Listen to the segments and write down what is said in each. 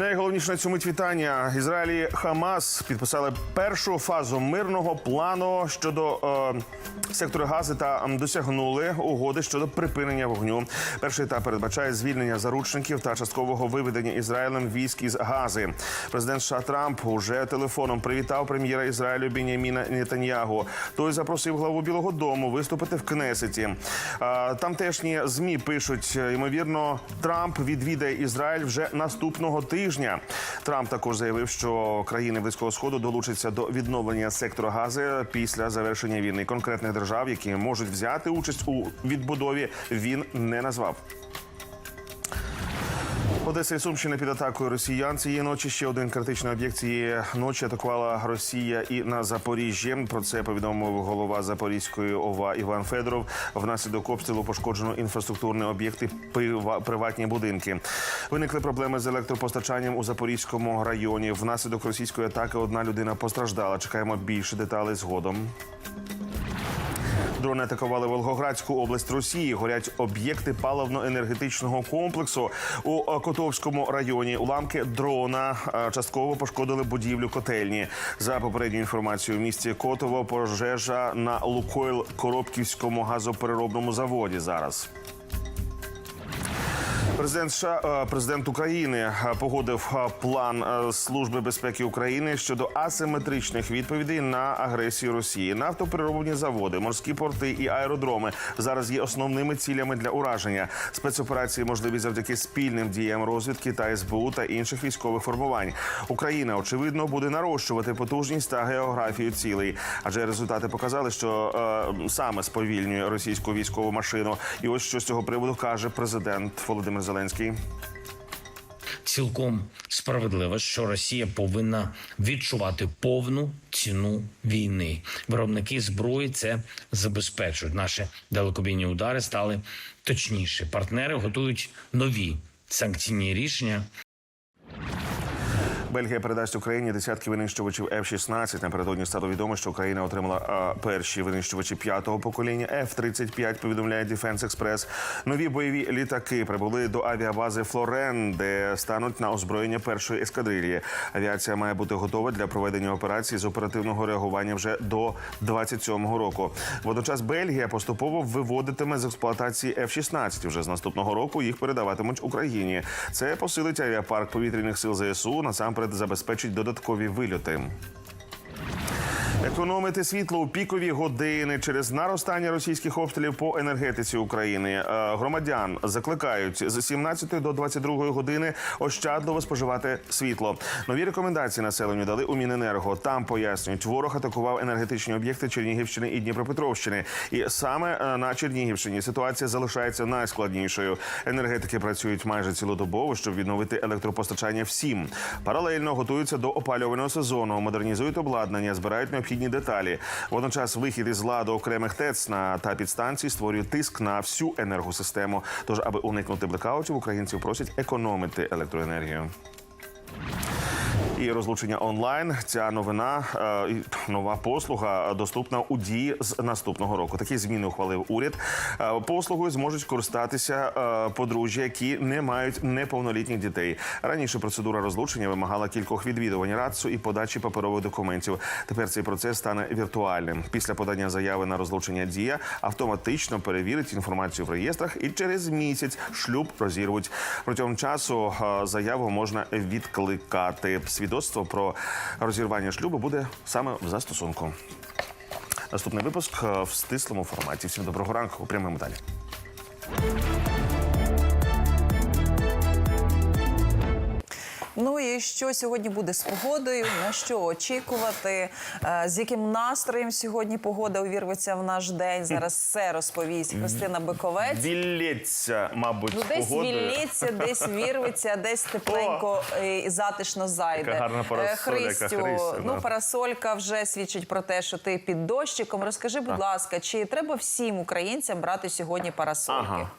Найголовніше на цьому вітання. Ізраїлі Хамас підписали першу фазу мирного плану щодо е, сектору Гази та досягнули угоди щодо припинення вогню. Перший етап передбачає звільнення заручників та часткового виведення Ізраїлем військ із Гази. Президент США Трамп уже телефоном привітав прем'єра Ізраїлю Біняміна Нетаньягу. Той запросив главу Білого Дому виступити в Кнесеті. Е, Тамтешні змі пишуть, ймовірно, Трамп відвідає Ізраїль вже наступного тижня. Трамп також заявив, що країни близького сходу долучаться до відновлення сектору гази після завершення війни. Конкретних держав, які можуть взяти участь у відбудові, він не назвав. Одеса і Сумщина під атакою росіян цієї ночі. Ще один критичний об'єкт цієї ночі атакувала Росія і на Запоріжжі. Про це повідомив голова Запорізької ОВА Іван Федоров. Внаслідок обстрілу пошкоджено інфраструктурні об'єкти, приватні будинки. Виникли проблеми з електропостачанням у Запорізькому районі. Внаслідок російської атаки одна людина постраждала. Чекаємо більше деталей згодом. Дрони атакували Волгоградську область Росії. Горять об'єкти паливно-енергетичного комплексу у е, Котовському районі. Уламки дрона е, частково пошкодили будівлю котельні. За попередньою інформацією, в місті Котово пожежа на Лукойл Коробківському газопереробному заводі. Зараз. Президент США, е, президент України е, погодив е, план Служби безпеки України щодо асиметричних відповідей на агресію Росії. Нафтопереробні заводи, морські порти і аеродроми зараз є основними цілями для ураження. Спецоперації можливі завдяки спільним діям розвідки та СБУ та інших військових формувань. Україна очевидно буде нарощувати потужність та географію цілей, адже результати показали, що е, саме сповільнює російську військову машину. І ось що з цього приводу каже президент Володимир. Цілком справедливо, що Росія повинна відчувати повну ціну війни. Виробники зброї це забезпечують. Наші далекобійні удари стали точніші. Партнери готують нові санкційні рішення. Бельгія передасть Україні десятки винищувачів F-16. Напередодні стало відомо, що Україна отримала а, перші винищувачі п'ятого покоління F-35, повідомляє Defense Express. Нові бойові літаки прибули до авіабази Флорен, де стануть на озброєння першої ескадрилії. Авіація має бути готова для проведення операції з оперативного реагування вже до 27-го року. Водночас Бельгія поступово виводитиме з експлуатації F-16. Вже з наступного року їх передаватимуть Україні. Це посилить авіапарк повітряних сил ЗСУ. Насамперед забезпечить додаткові вильоти. Економити світло у пікові години через наростання російських обстрілів по енергетиці України. Е, Громадян закликають з 17 до 22 години ощадливо споживати світло. Нові рекомендації населенню дали у Міненерго. Там пояснюють, ворог атакував енергетичні об'єкти Чернігівщини і Дніпропетровщини. І саме е, на Чернігівщині ситуація залишається найскладнішою. Енергетики працюють майже цілодобово, щоб відновити електропостачання всім. Паралельно готуються до опалювального сезону, модернізують обладнання, збирають необхідні деталі. Водночас вихід із ладу окремих ТЕЦ на та підстанцій створює тиск на всю енергосистему. Тож, аби уникнути блекаутів, українців просять економити електроенергію. І розлучення онлайн. Ця новина е, нова послуга доступна у дії з наступного року. Такі зміни ухвалив уряд. Е, Послугою зможуть користатися е, подружжя, які не мають неповнолітніх дітей. Раніше процедура розлучення вимагала кількох відвідувань РАЦУ і подачі паперових документів. Тепер цей процес стане віртуальним. Після подання заяви на розлучення дія автоматично перевірить інформацію в реєстрах, і через місяць шлюб розірвуть. Протягом часу е, заяву можна відкликати. Свідоцтво про розірвання шлюбу буде саме в застосунку. Наступний випуск е, в стислому форматі. Всім доброго ранку. Прямимо далі. Ну і що сьогодні буде з погодою? На що очікувати? Е, З яким настроєм сьогодні погода увірветься в наш день? Зараз все розповість Христина Биковець. Вілється, мабуть, Ну, десь погодою. віллється, десь вірветься, десь тепленько і затишно зайде. Яка гарна парасолька, Е, Христю, Христю, ну да. парасолька вже свідчить про те, що ти під дощиком. Розкажи, будь ласка, чи треба всім українцям брати сьогодні парасольки? Ага.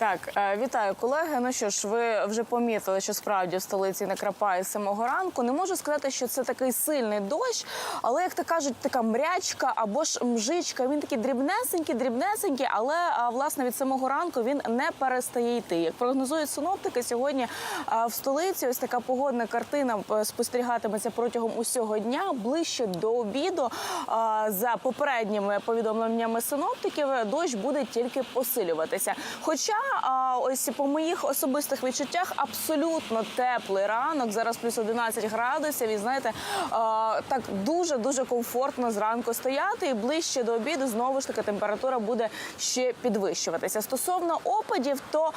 Так, е, вітаю колеги. Ну що ж, ви вже помітили, що справді в столиці накрапає з самого ранку. Не можу сказати, що це такий сильний дощ, але як то кажуть, така мрячка або ж мжичка. Він такий дрібнесенький, дрібнесенький, але власне від самого ранку він не перестає йти. Як прогнозують синоптики, сьогодні в столиці ось така погодна картина е, спостерігатиметься протягом усього дня ближче до обіду. За попередніми повідомленнями синоптиків, дощ буде тільки посилюватися. Хоча а, ось по моїх особистих відчуттях абсолютно теплий ранок. Зараз плюс 11 градусів. І знаєте, так дуже дуже комфортно зранку стояти. І ближче до обіду знову ж таки температура буде ще підвищуватися. Стосовно опадів, то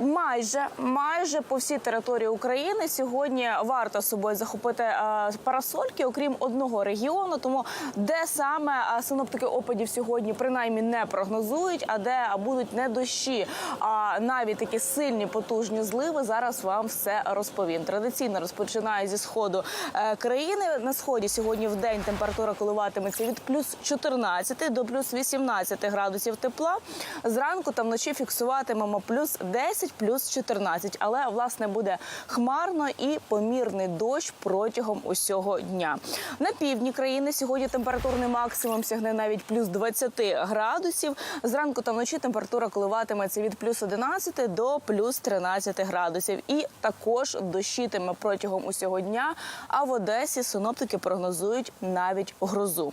Майже майже по всій території України сьогодні варто собою захопити е, парасольки, окрім одного регіону. Тому де саме е, синоптики опадів сьогодні принаймні не прогнозують, а де будуть не дощі, а навіть такі сильні потужні зливи. Зараз вам все розповім. Традиційно розпочинаю зі сходу е, країни. На сході сьогодні в день температура коливатиметься від плюс 14 до плюс 18 градусів тепла. Зранку та вночі фіксуватимемо плюс 10, плюс 14. Але власне буде хмарно і помірний дощ протягом усього дня. На півдні країни сьогодні температурний максимум сягне навіть плюс 20 градусів. Зранку та вночі температура коливатиметься від плюс 11 до плюс 13 градусів. І також дощитиме протягом усього дня. А в Одесі синоптики прогнозують навіть грозу.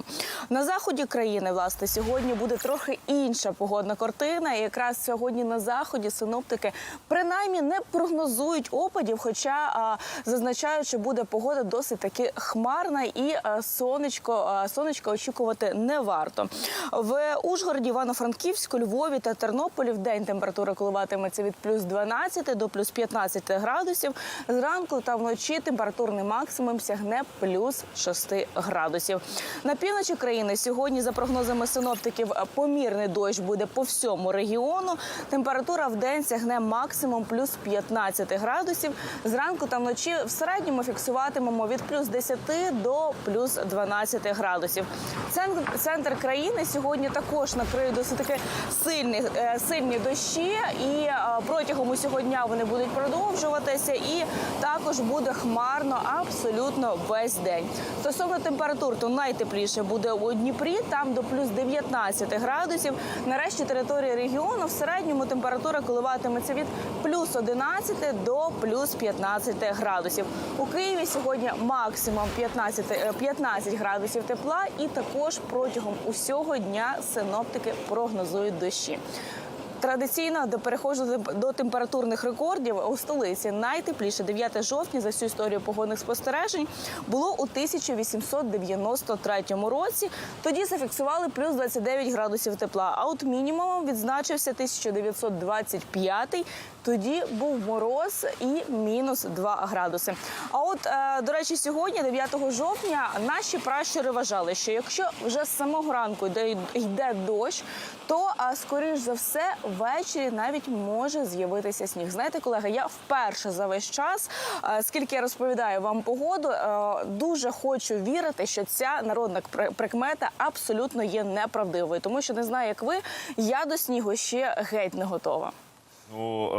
На заході країни, власне, сьогодні буде трохи інша погодна картина. І якраз сьогодні на заході синоптики принаймні не прогнозують опадів, хоча а, зазначають, що буде погода досить таки хмарна і а, сонечко, а, сонечко очікувати не варто. В Ужгороді, Івано-Франківську, Львові та Тернополі в день температура коливатиметься від плюс 12 до плюс 15 градусів. Зранку та вночі температурний максимум сягне плюс 6 градусів. На півночі країни сьогодні, за прогнозами синоптиків, помірний дощ буде по всьому регіону. Температура в день сягне максимум плюс 15 градусів. Зранку та вночі в середньому фіксуватимемо від плюс 10 до плюс 12 градусів. Центр, центр країни сьогодні також накриє досить таки сильні, е, сильні дощі, і е, протягом усього дня вони будуть продовжуватися. І також буде хмарно абсолютно весь день. Стосовно температур, то найтепліше буде у Дніпрі, там до плюс 19 градусів. Нарешті території регіону в середньому температура коливатиметься від плюс 11 до плюс 15 градусів. У Києві сьогодні максимум 15, е, 15 градусів тепла, і також протягом усього дня синоптики прогнозують дощі. Традиційно до переходжу до- температурних рекордів у столиці найтепліше 9 жовтня за всю історію погодних спостережень було у 1893 році. Тоді зафіксували плюс 29 градусів тепла. А от мінімумом відзначився 1925. Тоді був мороз і мінус 2 градуси. А от, е, до речі, сьогодні, 9 жовтня, наші пращури вважали, що якщо вже з самого ранку йде дощ, то а, скоріш за все ввечері навіть може з'явитися сніг. Знаєте, колеги, я вперше за весь час, е, скільки я розповідаю вам погоду, е, дуже хочу вірити, що ця народна пр- прикмета абсолютно є неправдивою, тому що не знаю, як ви, я до снігу ще геть не готова. Ну,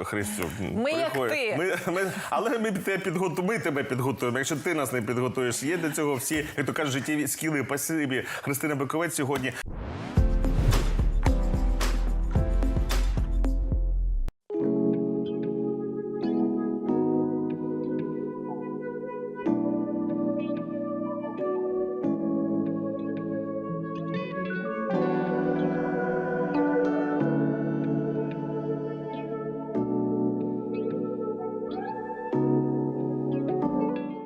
е, Христю, Ми як ти. Ми, ми, але ми тебе підготуємо, ми тебе підготуємо. Якщо ти нас не підготуєш, є для цього всі, як то кажуть, життєві скіли. Пасибі. Христина Биковець сьогодні